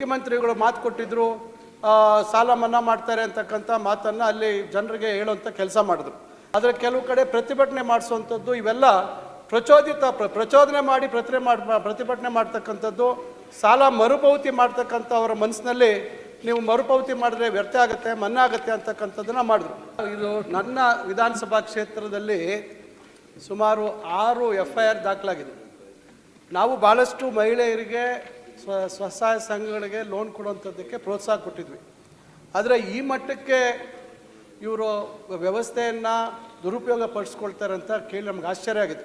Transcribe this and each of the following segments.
ಮುಖ್ಯಮಂತ್ರಿಗಳು ಮಾತು ಕೊಟ್ಟಿದ್ರು ಸಾಲ ಮನ್ನಾ ಮಾಡ್ತಾರೆ ಅಂತಕ್ಕಂಥ ಮಾತನ್ನು ಅಲ್ಲಿ ಜನರಿಗೆ ಹೇಳುವಂಥ ಕೆಲಸ ಮಾಡಿದ್ರು. ಆದರೆ ಕೆಲವು ಕಡೆ ಪ್ರತಿಭಟನೆ ಮಾಡಿಸುವಂಥದ್ದು ಇವೆಲ್ಲ ಪ್ರಚೋದಿತ ಪ್ರ- ಪ್ರಚೋದನೆ ಮಾಡಿ ಪ್ರತಿಭಟನೆ ಮಾಡಿ ಪ್ರತಿಭಟನೆ ಮಾಡ್ತಕ್ಕಂಥದ್ದು ಸಾಲ ಮರುಪಾವತಿ ಮಾಡ್ತಕ್ಕಂಥ ಅವರ ಮನಸ್ಸಿನಲ್ಲಿ ನೀವು ಮರುಪಾವತಿ ಮಾಡಿದ್ರೆ ವ್ಯರ್ಥ ಆಗುತ್ತೆ, ಮನ್ನಾ ಆಗುತ್ತೆ ಅಂತಕ್ಕಂಥದ್ದನ್ನು ಮಾಡಿದ್ರು. ಇದು ನನ್ನ ವಿಧಾನಸಭಾ ಕ್ಷೇತ್ರದಲ್ಲಿ ಸುಮಾರು ಆರು ಎಫ್ ಐ ಆರ್ ದಾಖಲಾಗಿದೆ. ನಾವು ಭಾಳಷ್ಟು ಮಹಿಳೆಯರಿಗೆ ಸ್ವ ಸ್ವಸಹಾಯ ಸಂಘಗಳಿಗೆ ಲೋನ್ ಕೊಡುವಂಥದ್ದಕ್ಕೆ ಪ್ರೋತ್ಸಾಹ ಕೊಟ್ಟಿದ್ವಿ. ಆದರೆ ಈ ಮಟ್ಟಕ್ಕೆ ಇವರು ವ್ಯವಸ್ಥೆಯನ್ನು ದುರುಪಯೋಗ ಪಡಿಸ್ಕೊಳ್ತಾರೆ ಅಂತ ಕೇಳಿ ನಮ್ಗೆ ಆಶ್ಚರ್ಯ ಆಗಿದೆ.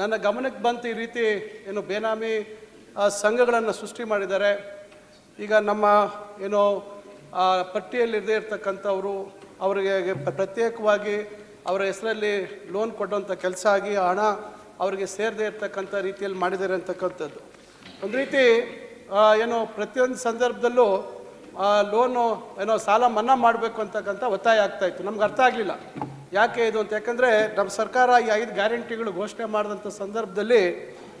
ನನ್ನ ಗಮನಕ್ಕೆ ಬಂತು ಈ ರೀತಿ ಏನು ಬೇನಾಮಿ ಸಂಘಗಳನ್ನು ಸೃಷ್ಟಿ ಮಾಡಿದ್ದಾರೆ. ಈಗ ನಮ್ಮ ಏನೋ ಪಟ್ಟಿಯಲ್ಲಿರದೇ ಇರ್ತಕ್ಕಂಥವರು ಅವರಿಗೆ ಪ್ರತ್ಯೇಕವಾಗಿ ಅವರ ಹೆಸರಲ್ಲಿ ಲೋನ್ ಕೊಡುವಂಥ ಕೆಲಸ ಆಗಿ ಹಣ ಅವರಿಗೆ ಸೇರದೇ ಇರ್ತಕ್ಕಂಥ ರೀತಿಯಲ್ಲಿ ಮಾಡಿದ್ದಾರೆ ಅಂತಕ್ಕಂಥದ್ದು. ಒಂದು ರೀತಿ ಏನು ಪ್ರತಿಯೊಂದು ಸಂದರ್ಭದಲ್ಲೂ ಲೋನು ಏನೋ ಸಾಲ ಮನ್ನಾ ಮಾಡಬೇಕು ಅಂತಕ್ಕಂಥ ಒತ್ತಾಯ ಆಗ್ತಾ ಇತ್ತು. ನಮ್ಗೆ ಅರ್ಥ ಆಗಲಿಲ್ಲ. ಯಾಕೆ ಇದು ಅಂತ? ಯಾಕಂದರೆ ನಮ್ಮ ಸರ್ಕಾರ ಈ ಐದು ಗ್ಯಾರಂಟಿಗಳು ಘೋಷಣೆ ಮಾಡಿದಂಥ ಸಂದರ್ಭದಲ್ಲಿ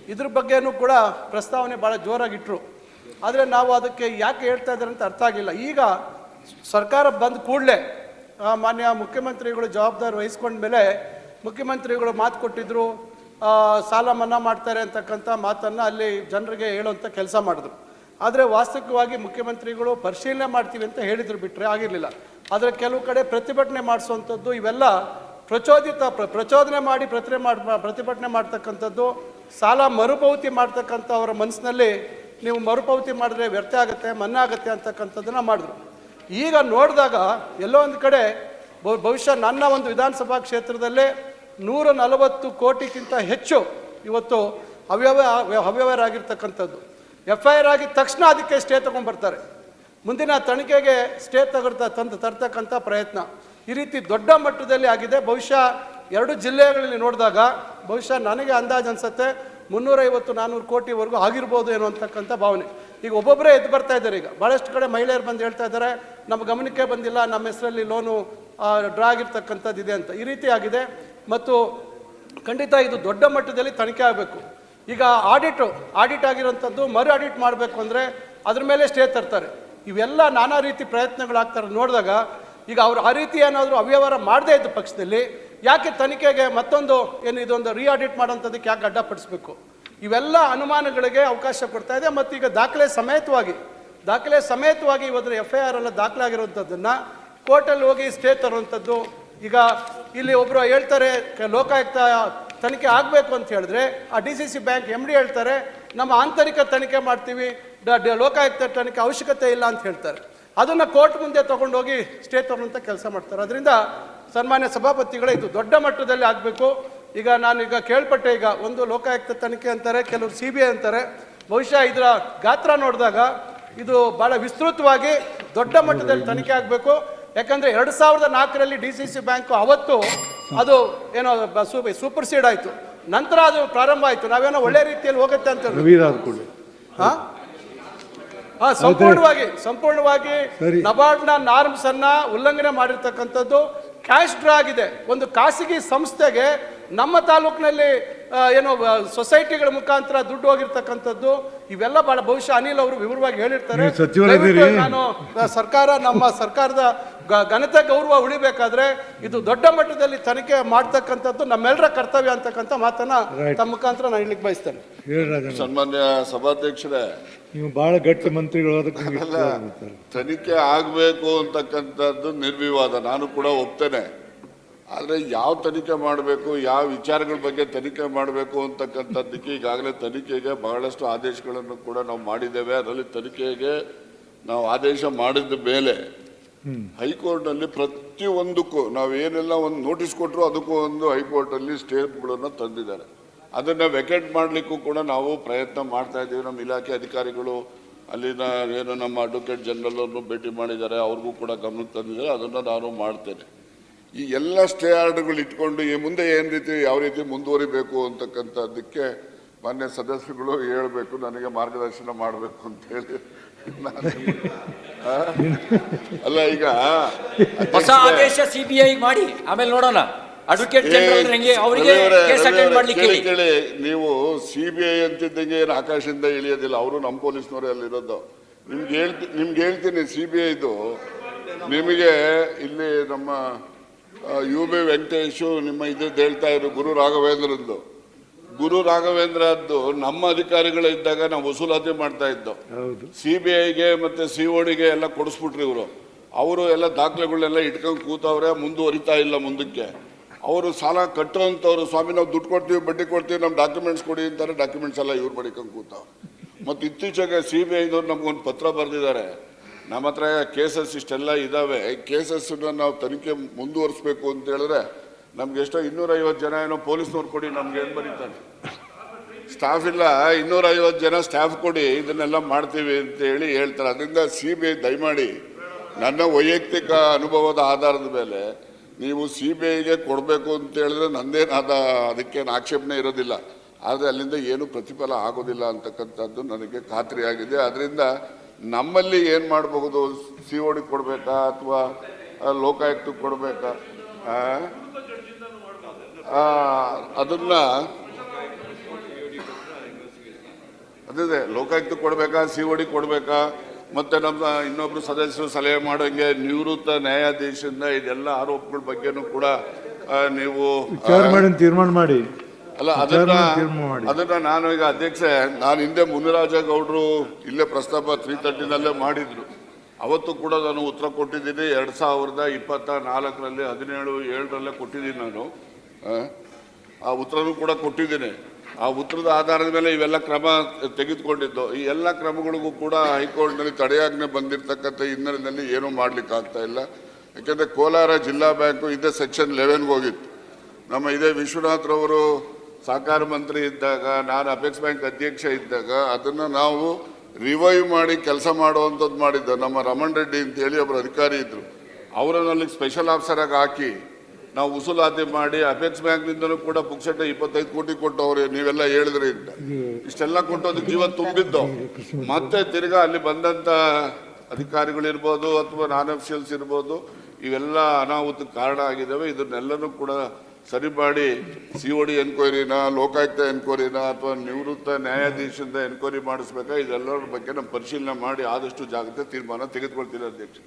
ಇದ್ರ ಬಗ್ಗೆನೂ ಕೂಡ ಪ್ರಸ್ತಾವನೆ ಭಾಳ ಜೋರಾಗಿಟ್ಟರು ಆದರೆ ನಾವು ಅದಕ್ಕೆ ಯಾಕೆ ಹೇಳ್ತಾ ಇದ್ದಾರೆ ಅಂತ ಅರ್ಥ ಆಗಿಲ್ಲ. ಈಗ ಸರ್ಕಾರ ಬಂದ ಕೂಡಲೇ ಮಾನ್ಯ ಮುಖ್ಯಮಂತ್ರಿಗಳು ಜವಾಬ್ದಾರಿ ವಹಿಸ್ಕೊಂಡ ಮೇಲೆ ಮುಖ್ಯಮಂತ್ರಿಗಳು ಮಾತು ಕೊಟ್ಟಿದ್ರು. ಆ, ಸಾಲ ಮನ್ನಾ ಮಾಡ್ತಾರೆ ಅಂತಕ್ಕಂಥ ಮಾತನ್ನು ಅಲ್ಲಿ ಜನರಿಗೆ ಹೇಳುವಂಥ ಕೆಲಸ ಮಾಡಿದ್ರು. ಆದರೆ ವಾಸ್ತವಿಕವಾಗಿ ಮುಖ್ಯಮಂತ್ರಿಗಳು ಪರಿಶೀಲನೆ ಮಾಡ್ತೀವಿ ಅಂತ ಹೇಳಿದ್ರು ಬಿಟ್ಟರೆ ಆಗಿರಲಿಲ್ಲ. ಆದರೆ ಕೆಲವು ಕಡೆ ಪ್ರತಿಭಟನೆ ಮಾಡಿಸುವಂಥದ್ದು ಇವೆಲ್ಲ ಪ್ರಚೋದಿತ ಪ್ರ- ಪ್ರಚೋದನೆ ಮಾಡಿ ಪ್ರತಿಭಟನೆ ಮಾಡಿ, ಪ್ರತಿಭಟನೆ ಮಾಡ್ತಕ್ಕಂಥದ್ದು, ಸಾಲ ಮರುಪಾವತಿ ಮಾಡ್ತಕ್ಕಂಥ ಅವರ ಮನಸ್ಸಿನಲ್ಲಿ ನೀವು ಮರುಪಾವತಿ ಮಾಡಿದ್ರೆ ವ್ಯರ್ಥ ಆಗುತ್ತೆ, ಮನ್ನಾ ಆಗುತ್ತೆ ಅಂತಕ್ಕಂಥದ್ದನ್ನು ಮಾಡಿದ್ರು. ಈಗ ನೋಡಿದಾಗ ಎಲ್ಲೋ ಒಂದು ಕಡೆ ಬಹು- ಬಹುಶಃ ನನ್ನ ಒಂದು ವಿಧಾನಸಭಾ ಕ್ಷೇತ್ರದಲ್ಲೇ ನೂರ ನಲವತ್ತು ಕೋಟಿಗಿಂತ ಹೆಚ್ಚು ಇವತ್ತು ಅವ್ಯವ ಅವ್ಯವಹಾರ ಆಗಿರ್ತಕ್ಕಂಥದ್ದು ಎಫ್ ಐ ಆರ್ ಆಗಿದ ತಕ್ಷಣ ಅದಕ್ಕೆ ಸ್ಟೇ ತೊಗೊಂಡ್ಬರ್ತಾರೆ. ಮುಂದಿನ ತನಿಖೆಗೆ ಸ್ಟೇ ತಗೊಳ್ತಾ ತಂದು ತರ್ತಕ್ಕಂಥ ಪ್ರಯತ್ನ. ಈ ರೀತಿ ದೊಡ್ಡ ಮಟ್ಟದಲ್ಲಿ ಆಗಿದೆ. ಬಹುಶಃ ಎರಡು ಜಿಲ್ಲೆಗಳಲ್ಲಿ ನೋಡಿದಾಗ ಬಹುಶಃ ನನಗೆ ಅಂದಾಜು ಅನಿಸುತ್ತೆ ಮುನ್ನೂರೈವತ್ತು ನಾನ್ನೂರು ಕೋಟಿವರೆಗೂ ಆಗಿರ್ಬೋದು ಏನೋ ಅಂತಕ್ಕಂಥ ಭಾವನೆ. ಈಗ ಒಬ್ಬೊಬ್ಬರೇ ಎದ್ದು ಬರ್ತಾ ಇದ್ದಾರೆ ಈಗ. ಭಾಳಷ್ಟು ಕಡೆ ಮಹಿಳೆಯರು ಬಂದು ಹೇಳ್ತಾ ಇದ್ದಾರೆ, ನಮ್ಮ ಗಮನಕ್ಕೆ ಬಂದಿಲ್ಲ, ನಮ್ಮ ಹೆಸರಲ್ಲಿ ಲೋನು ಡ್ರಾ ಆಗಿರ್ತಕ್ಕಂಥದ್ದು ಇದೆ ಅಂತ. ಈ ರೀತಿ ಆಗಿದೆ. ಮತ್ತು ಖಂಡಿತ ಇದು ದೊಡ್ಡ ಮಟ್ಟದಲ್ಲಿ ತನಿಖೆ ಆಗಬೇಕು. ಈಗ ಆಡಿಟು, ಆಡಿಟ್ ಆಗಿರೋಂಥದ್ದು ಮರು ಆಡಿಟ್ ಮಾಡಬೇಕು ಅಂದರೆ ಅದ್ರ ಮೇಲೆ ಸ್ಟೇ ತರ್ತಾರೆ. ಇವೆಲ್ಲ ನಾನಾ ರೀತಿ ಪ್ರಯತ್ನಗಳಾಗ್ತಾರೆ ನೋಡಿದಾಗ ಈಗ ಅವರು ಆ ರೀತಿ ಏನಾದರೂ ಅವ್ಯವಹಾರ ಮಾಡದೇ ಇದ್ದ ಪಕ್ಷದಲ್ಲಿ ಯಾಕೆ ತನಿಖೆಗೆ ಮತ್ತೊಂದು ಏನು ಇದೊಂದು ರೀ ಆಡಿಟ್ ಮಾಡೋಂಥದ್ದಕ್ಕೆ ಯಾಕೆ ಅಡ್ಡಪಡಿಸ್ಬೇಕು? ಇವೆಲ್ಲ ಅನುಮಾನಗಳಿಗೆ ಅವಕಾಶ ಕೊಡ್ತಾ ಇದೆ ಮತ್ತು ಈಗ ದಾಖಲೆ ಸಮೇತವಾಗಿ ದಾಖಲೆ ಸಮೇತವಾಗಿ ಇವತ್ತು ಎಫ್ ಐ ಆರ್ ಎಲ್ಲ ದಾಖಲಾಗಿರುವಂಥದ್ದನ್ನು ಕೋರ್ಟಲ್ಲಿ ಹೋಗಿ ಸ್ಟೇ ತರುವಂಥದ್ದು ಈಗ ಇಲ್ಲಿ ಒಬ್ಬರು ಹೇಳ್ತಾರೆ ಲೋಕಾಯುಕ್ತ ತನಿಖೆ ಆಗಬೇಕು ಅಂತ ಹೇಳಿದ್ರೆ, ಆ D C C bank M D ಹೇಳ್ತಾರೆ, ನಮ್ಮ ಆಂತರಿಕ ತನಿಖೆ ಮಾಡ್ತೀವಿ ಲೋಕಾಯುಕ್ತ ತನಿಖೆ ಅವಶ್ಯಕತೆ ಇಲ್ಲ ಅಂತ ಹೇಳ್ತಾರೆ. ಅದನ್ನು ಕೋರ್ಟ್ ಮುಂದೆ ತಗೊಂಡೋಗಿ ಸ್ಟೇ ತಗೊಂಡಂತ ಕೆಲಸ ಮಾಡ್ತಾರೆ. ಅದರಿಂದ ಸನ್ಮಾನ್ಯ ಸಭಾಪತಿಗಳೇ ಇದು ದೊಡ್ಡ ಮಟ್ಟದಲ್ಲಿ ಆಗಬೇಕು. ಈಗ ನಾನು ಈಗ ಕೇಳ್ಪಟ್ಟೆ, ಈಗ ಒಂದು ಲೋಕಾಯುಕ್ತ ತನಿಖೆ ಅಂತಾರೆ, ಕೆಲವರು ಸಿ ಬಿ ಐ ಅಂತಾರೆ. ಬಹುಶಃ ಇದರ ಗಾತ್ರ ನೋಡಿದಾಗ ಇದು ಬಹಳ ವಿಸ್ತೃತವಾಗಿ ದೊಡ್ಡ ಮಟ್ಟದಲ್ಲಿ ತನಿಖೆ ಆಗಬೇಕು. ಯಾಕಂದ್ರೆ ಎರಡು ಸಾವಿರದ ನಾಲ್ಕರಲ್ಲಿ ಡಿ ಸಿ ಸಿ ಬ್ಯಾಂಕು ಅವತ್ತು ಅದು ಏನೋ ಸೂಪರ್ ಸೀಡ್ ಆಯಿತು. ನಂತರ ಅದು ಪ್ರಾರಂಭ ಆಯಿತು. ನಾವೇನೋ ಒಳ್ಳೆ ರೀತಿಯಲ್ಲಿ ಹೋಗುತ್ತೆ ಅಂತ ಹಾ? ಹಾ ಸಂಪೂರ್ಣವಾಗಿ ಸಂಪೂರ್ಣವಾಗಿ. ನಬಾರ್ಡ್ನ ನಾರ್ಮ್ಸ್ ಅನ್ನ ಉಲ್ಲಂಘನೆ ಮಾಡಿರ್ತಕ್ಕಂಥದ್ದು ಕ್ಯಾಶ್ ಡ್ರಾ ಆಗಿದೆ. ಒಂದು ಖಾಸಗಿ ಸಂಸ್ಥೆಗೆ ನಮ್ಮ ತಾಲೂಕಿನಲ್ಲಿ ಏನೋ ಸೊಸೈಟಿಗಳ ಮುಖಾಂತರ ದುಡ್ಡು ಹೋಗಿರ್ತಕ್ಕಂಥದ್ದು ಇವೆಲ್ಲ ಬಹಳ ಬಹುಶಃ ಅನಿಲ್ ಅವರು ವಿವರವಾಗಿ ಹೇಳಿರ್ತಾರೆ. ನಾನು ಸರ್ಕಾರ ನಮ್ಮ ಸರ್ಕಾರದ ಘನತೆ ಗೌರವ ಉಳಿಬೇಕಾದ್ರೆ ಇದು ದೊಡ್ಡ ಮಟ್ಟದಲ್ಲಿ ತನಿಖೆ ಮಾಡ್ತಕ್ಕಂಥದ್ದು ನಮ್ಮೆಲ್ಲರ ಕರ್ತವ್ಯ ಅಂತಕ್ಕಂಥ ಮಾತನ್ನ. ತಮ್ಮ ಮುಖಾಂತರ ನಾನು ಹೇಳಲಿಕ್ಕೆ ಬಯಸ್ತೇನೆ. ಸನ್ಮಾನ್ಯ ಸಭಾಧ್ಯಕ್ಷರೇ ನೀವು ಬಹಳ ಗಟ್ಟಿ ಮಂತ್ರಿಗಳು ತನಿಖೆ ಆಗಬೇಕು ಅಂತಕ್ಕಂಥದ್ದು ನಿರ್ವಿವಾದ. ನಾನು ಕೂಡ ಒಪ್ತೇನೆ. ಆದರೆ ಯಾವ ತನಿಖೆ ಮಾಡಬೇಕು ಯಾವ ವಿಚಾರಗಳ ಬಗ್ಗೆ ತನಿಖೆ ಮಾಡಬೇಕು ಅಂತಕ್ಕಂಥದ್ದಕ್ಕೆ ಈಗಾಗಲೇ ತನಿಖೆಗೆ ಬಹಳಷ್ಟು ಆದೇಶಗಳನ್ನು ಕೂಡ ನಾವು ಮಾಡಿದ್ದೇವೆ. ಅದರಲ್ಲಿ ತನಿಖೆಗೆ ನಾವು ಆದೇಶ ಮಾಡಿದ ಮೇಲೆ ಹೈಕೋರ್ಟ್ನಲ್ಲಿ ಪ್ರತಿಯೊಂದಕ್ಕೂ ನಾವು ಏನೆಲ್ಲ ಒಂದು ನೋಟಿಸ್ ಕೊಟ್ಟರು ಅದಕ್ಕೂ ಒಂದು ಹೈಕೋರ್ಟಲ್ಲಿ ಸ್ಟೇಟ್ಗಳನ್ನು ತಂದಿದ್ದಾರೆ. ಅದನ್ನು ವೆಕೆಟ್ ಮಾಡಲಿಕ್ಕೂ ಕೂಡ ನಾವು ಪ್ರಯತ್ನ ಮಾಡ್ತಾ ಇದ್ದೀವಿ. ನಮ್ಮ ಇಲಾಖೆ ಅಧಿಕಾರಿಗಳು ಅಲ್ಲಿನ ಏನು ನಮ್ಮ ಅಡ್ವೊಕೇಟ್ ಜನರಲ್ ಭೇಟಿ ಮಾಡಿದ್ದಾರೆ. ಅವ್ರಿಗೂ ಕೂಡ ಗಮನಕ್ಕೆ ತಂದಿದ್ದಾರೆ. ಅದನ್ನು ನಾನು ಮಾಡ್ತೇನೆ. ಈ ಎಲ್ಲ ಸ್ಟೇ ಆರ್ಡರ್ಗಳು ಇಟ್ಕೊಂಡು ಈ ಮುಂದೆ ಏನು ರೀತಿ ಯಾವ ರೀತಿ ಮುಂದುವರಿಬೇಕು ಅಂತಕ್ಕಂಥದ್ದಕ್ಕೆ ಮಾನ್ಯ ಸದಸ್ಯಗಳು ಹೇಳಬೇಕು ನನಗೆ ಮಾರ್ಗದರ್ಶನ ಮಾಡಬೇಕು ಅಂತ ಹೇಳಿ? ಅಲ್ಲ ಈಗ ಹೊಸ ಆದೇಶ ಸಿಬಿಐ ಮಾಡಿ ಆಮೇಲೆ ನೋಡೋಣ. ಅಡ್ವೊಕೇಟ್ ಜನರಲ್ ಹೆಂಗೆ ಅವರಿಗೆ ಕೇಸ್ ಅಟೆಂಡ್ ರವಿಯವರೇ, ಮಾಡ್ಲಿಕ್ಕೆ ಕೇಳಿ ಹೇಳಿ. ಕೇಳಿ. ನೀವು ಸಿ ಬಿ ಐ ಅಂತಿದ್ದಂಗೆ ಏನು ಆಕಾಶದಿಂದ ಇಳಿಯೋದಿಲ್ಲ ಅವರು ನಮ್ಮ ಪೊಲೀಸ್ನವರೇ ಅಲ್ಲಿರೋದು. ನಿಮ್ಗೆ ಹೇಳ್ತಿ ನಿಮ್ಗೆ ಹೇಳ್ತೀನಿ ಸಿ ಬಿ ಐದು ನಿಮಗೆ ಇಲ್ಲಿ ನಮ್ಮ ಯು ಬಿ ವೆಂಕಟೇಶು ನಿಮ್ಮ ಇದ್ದು ಹೇಳ್ತಾ ಇದ್ರು ಗುರು ರಾಘವೇಂದ್ರದ್ದು. ಗುರು ರಾಘವೇಂದ್ರದ್ದು ನಮ್ಮ ಅಧಿಕಾರಿಗಳು ಇದ್ದಾಗ ನಾವು ವಸೂಲಾತಿ ಮಾಡ್ತಾ ಇದ್ದೋ. ಸಿ ಬಿ ಐಗೆ ಮತ್ತೆ ಸಿ ಓಡಿಗೆ ಎಲ್ಲ ಕೊಡಿಸ್ಬಿಟ್ರಿ ಇವರು. ಅವರು ಎಲ್ಲ ದಾಖಲೆಗಳನ್ನೆಲ್ಲ ಇಟ್ಕೊಂಡು ಕೂತವ್ರೆ ಮುಂದುವರಿತಾ ಇಲ್ಲ ಮುಂದಕ್ಕೆ. ಅವರು ಸಾಲ ಕಟ್ಟುವಂಥವ್ರು ಸ್ವಾಮಿ ನಾವು ದುಡ್ಡು ಕೊಡ್ತೀವಿ ಬಡ್ಡಿ ಕೊಡ್ತೀವಿ ನಮ್ಮ ಡಾಕ್ಯುಮೆಂಟ್ಸ್ ಕೊಡಿ ಅಂತಾರೆ ಡಾಕ್ಯುಮೆಂಟ್ಸ್ ಎಲ್ಲ ಇವ್ರು ಬಡಿಕೊಂಡು ಕೂತಾವ್ರೆ. ಮತ್ತು ಇತ್ತೀಚೆಗೆ ಸಿ ಬಿ ಐದವ್ರು ನಮ್ಗೊಂದು ಪತ್ರ ಬರೆದಿದ್ದಾರೆ. ನಮ್ಮ ಹತ್ರ ಕೇಸಸ್ ಇಷ್ಟೆಲ್ಲ ಇದ್ದಾವೆ ಕೇಸಸ್ಸನ್ನು ನಾವು ತನಿಖೆ ಮುಂದುವರಿಸ್ಬೇಕು ಅಂತ ಹೇಳಿದ್ರೆ ನಮ್ಗೆ ಎಷ್ಟೋ ಇನ್ನೂರೈವತ್ತು ಜನ ಏನೋ ಪೊಲೀಸ್ನವ್ರು ಕೊಡಿ, ನಮ್ಗೆ ಏನು ಬರೀತಾನೆ ಸ್ಟಾಫ್ ಇಲ್ಲ ಇನ್ನೂರ ಐವತ್ತು ಜನ ಸ್ಟಾಫ್ ಕೊಡಿ, ಇದನ್ನೆಲ್ಲ ಮಾಡ್ತೀವಿ ಅಂತ ಹೇಳಿ ಹೇಳ್ತಾರೆ. ಅದರಿಂದ ಸಿ ಬಿ ಐ ದಯಮಾಡಿ ನನ್ನ ವೈಯಕ್ತಿಕ ಅನುಭವದ ಆಧಾರದ ಮೇಲೆ ನೀವು ಸಿ ಬಿ ಐಗೆ ಕೊಡಬೇಕು ಅಂತ ಹೇಳಿದ್ರೆ ನಂದೇನಾದ ಅದಕ್ಕೇನು ಆಕ್ಷೇಪಣೆ ಇರೋದಿಲ್ಲ. ಆದರೆ ಅಲ್ಲಿಂದ ಏನು ಪ್ರತಿಫಲ ಆಗೋದಿಲ್ಲ ಅಂತಕ್ಕಂಥದ್ದು ನನಗೆ ಖಾತ್ರಿಯಾಗಿದೆ. ಅದರಿಂದ ನಮ್ಮಲ್ಲಿ ಏನು ಮಾಡಬಹುದು, ಸಿ ಡಿ ಕೊಡಬೇಕಾ ಅಥವಾ ಲೋಕಾಯುಕ್ತಕ್ಕೆ ಕೊಡಬೇಕಾ? ಅದನ್ನ ಅದೇ ಲೋಕಾಯುಕ್ತ ಕೊಡ್ಬೇಕಾ ಸಿ ಒ ಡಿ ಕೊಡ್ಬೇಕಾ? ಮತ್ತೆ ನಮ್ಮ ಇನ್ನೊಬ್ರು ಸದಸ್ಯರು ಸಲಹೆ ಮಾಡೋಂಗೆ ನಿವೃತ್ತ ನ್ಯಾಯಾಧೀಶದಿಂದ ಇದೆಲ್ಲ ಆರೋಪಗಳ ಬಗ್ಗೆನೂ ಕೂಡ ನೀವು ತೀರ್ಮಾನ ಮಾಡಿ. ಅಲ್ಲ ಅದನ್ನ. ಅದನ್ನ ನಾನು ಈಗ ಅಧ್ಯಕ್ಷೆ ನಾನು ಹಿಂದೆ ಮುನಿರಾಜ ಗೌಡ್ರು ಇಲ್ಲೇ ಪ್ರಸ್ತಾಪ ತ್ರೀ ತರ್ಟಿನಲ್ಲೇ ಮಾಡಿದ್ರು. ಅವತ್ತು ಕೂಡ ನಾನು ಉತ್ತರ ಕೊಟ್ಟಿದ್ದೀನಿ. ಎರಡ್ ಸಾವಿರದ ಇಪ್ಪತ್ತ ನಾಲ್ಕರಲ್ಲಿ ಹದಿನೇಳು ಏಳರಲ್ಲೇ ಕೊಟ್ಟಿದ್ದೀನಿ ನಾನು. ಆ, ಉತ್ತರನೂ ಕೂಡ ಕೊಟ್ಟಿದ್ದೀನಿ. ಆ ಉತ್ತರದ ಆಧಾರದ ಮೇಲೆ ಇವೆಲ್ಲ ಕ್ರಮ ತೆಗೆದುಕೊಂಡಿದ್ದು. ಈ ಎಲ್ಲ ಕ್ರಮಗಳಿಗೂ ಕೂಡ ಹೈಕೋರ್ಟ್ನಲ್ಲಿ ತಡೆಯಾಜ್ಞೆ ಬಂದಿರತಕ್ಕಂಥ ಹಿನ್ನೆಲೆಯಲ್ಲಿ ಏನೂ ಮಾಡ್ಲಿಕ್ಕೆ ಆಗ್ತಾ ಇಲ್ಲ. ಯಾಕೆಂದರೆ ಕೋಲಾರ ಜಿಲ್ಲಾ ಬ್ಯಾಂಕು ಇದೇ ಸೆಕ್ಷನ್ ಲೆವೆನ್ಗೆ ಹೋಗಿತ್ತು. ನಮ್ಮ ಇದೇ ವಿಶ್ವನಾಥ್ರವರು ಸಹಕಾರ ಮಂತ್ರಿ ಇದ್ದಾಗ ನಾನು ಅಪೆಕ್ಸ್ ಬ್ಯಾಂಕ್ ಅಧ್ಯಕ್ಷ ಇದ್ದಾಗ ಅದನ್ನು ನಾವು ರಿವೈವ್ ಮಾಡಿ ಕೆಲಸ ಮಾಡುವಂಥದ್ದು ಮಾಡಿದ್ದ. ನಮ್ಮ ರಮಣ್ ರೆಡ್ಡಿ ಅಂತ ಹೇಳಿ ಒಬ್ಬರು ಅಧಿಕಾರಿ ಇದ್ದರು ಅವರನ್ನು ಅಲ್ಲಿಗೆ ಸ್ಪೆಷಲ್ ಆಫೀಸರಾಗಿ ಹಾಕಿ ನಾವು ಉಸುಲಾತಿ ಮಾಡಿ ಅಪೆಕ್ಸ್ ಬ್ಯಾಂಕ್ನಿಂದಲೂ ಕೂಡ ಪುಕ್ಸಟ್ಟೆ ಇಪ್ಪತ್ತೈದು ಕೋಟಿ ಕೊಟ್ಟವ್ರೆ ನೀವೆಲ್ಲ ಹೇಳಿದ್ರಿ ಇಷ್ಟೆಲ್ಲ ಕೊಟ್ಟೋದಕ್ಕೆ ಜೀವ ತುಂಬಿದ್ದು. ಮತ್ತೆ ತಿರ್ಗಾ ಅಲ್ಲಿ ಬಂದಂತ ಅಧಿಕಾರಿಗಳಿರ್ಬೋದು ಅಥವಾ ನಾನ್ ಅಫಿಷಿಯಲ್ಸ್ ಇರ್ಬೋದು ಇವೆಲ್ಲ ಅನಾಹುತಕ್ಕೆ ಕಾರಣ ಆಗಿದ್ದಾವೆ. ಇದನ್ನೆಲ್ಲನೂ ಕೂಡ ಸರಿ ಮಾಡಿ ಸಿ ಒ ಡಿ ಎನ್ಕ್ವೈರಿನ ಲೋಕಾಯುಕ್ತ ಎನ್ಕ್ವೈರಿನ ಅಥವಾ ನಿವೃತ್ತ ನ್ಯಾಯಾಧೀಶದಿಂದ ಎನ್ಕ್ವೈರಿ ಮಾಡಿಸ್ಬೇಕಾ? ಇದೆಲ್ಲರ ಬಗ್ಗೆ ನಾವು ಪರಿಶೀಲನೆ ಮಾಡಿ ಆದಷ್ಟು ಜಾಗ್ರತೆ ತೀರ್ಮಾನ ತೆಗೆದುಕೊಳ್ತೀನಿ ಅಧ್ಯಕ್ಷ